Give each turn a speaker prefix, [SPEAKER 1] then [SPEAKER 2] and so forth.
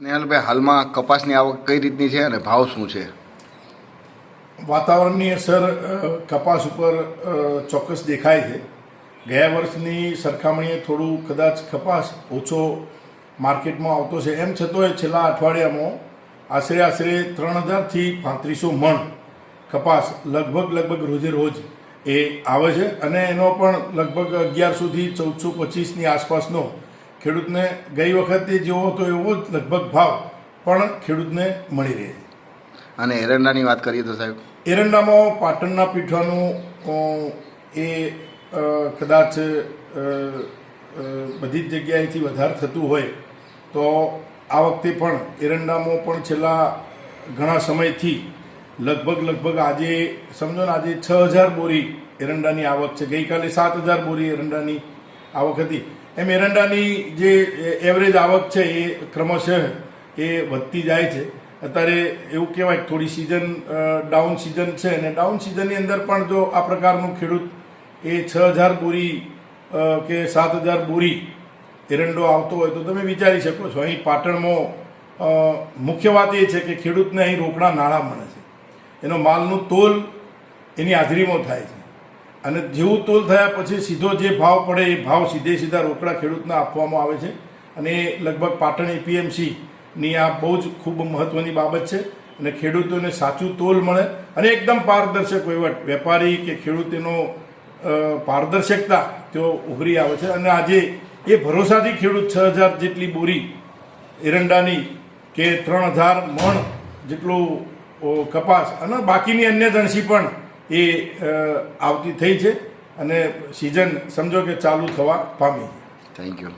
[SPEAKER 1] સ્નેહલભાઈ, હાલમાં કપાસની આવક કઈ રીતની છે અને ભાવ શું છે?
[SPEAKER 2] વાતાવરણની અસર કપાસ ઉપર ચોક્કસ દેખાય છે. ગયા વર્ષની સરખામણીએ થોડું કદાચ કપાસ ઓછો માર્કેટમાં આવતો છે. એમ છતાંય છેલ્લા અઠવાડિયામાં આશરે આશરે ત્રણ હજારથી પાંત્રીસો મણ કપાસ લગભગ લગભગ રોજે રોજ એ આવે છે. અને એનો પણ લગભગ અગિયારસોથી ચૌદસો પચીસની આસપાસનો ખેડૂતને ગઈ વખતે જેવો હતો એવો જ લગભગ ભાવ પણ ખેડૂતને મળી રહે. છે
[SPEAKER 1] અને એરંડાની વાત કરીએ તો સાહેબ?
[SPEAKER 2] એરંડામાં પાટણના પીઠવાનું એ કદાચ બધી જ જગ્યાએથી વધારે થતું હોય તો આ વખતે પણ એરંડામાં પણ છેલ્લા ઘણા સમયથી લગભગ લગભગ આજે સમજો ને આજે છ હજાર બોરી એરંડાની આવક છે. ગઈકાલે સાત હજાર બોરી એરંડાની આવક હતી એમ એરંડાની જે એવરેજ આવક છે એ ક્રમશઃ એ વધતી જાય છે. અત્યારે એવું કહેવાય થોડી સિઝન ડાઉન સિઝન છે અને ડાઉન સિઝનની અંદર પણ જો આ પ્રકારનું ખેડૂત એ છ હજાર બોરી કે સાત હજાર બોરી એરંડો આવતો હોય તો તમે વિચારી શકો છો. અહીં પાટણમાં મુખ્ય વાત એ છે કે ખેડૂતને અહીં રોકડા નાણાં મળે છે. એનો માલનું તોલ એની હાજરીમાં થાય છે. અને જેવું તોલ થયા પછી સીધો જે ભાવ પડે એ ભાવ સીધે સીધા રોકડા ખેડૂતને આપવામાં આવે છે. અને એ લગભગ પાટણ એપીએમસીની આ બહુ જ ખૂબ મહત્ત્વની બાબત છે અને ખેડૂતોને સાચું તોલ મળે અને એકદમ પારદર્શક વહીવટ. વેપારી કે ખેડૂતોનો એનો પારદર્શકતા તેઓ ઉભરી આવે છે. અને આજે એ ભરોસાથી ખેડૂત છ હજાર જેટલી બોરી એરંડાની કે ત્રણ હજાર મણ જેટલું કપાસ અને બાકીની અન્ય જણસી પણ એ આવતી થઈ છે અને સિઝન સમજો કે ચાલુ થવા પામી
[SPEAKER 1] થેન્ક યુ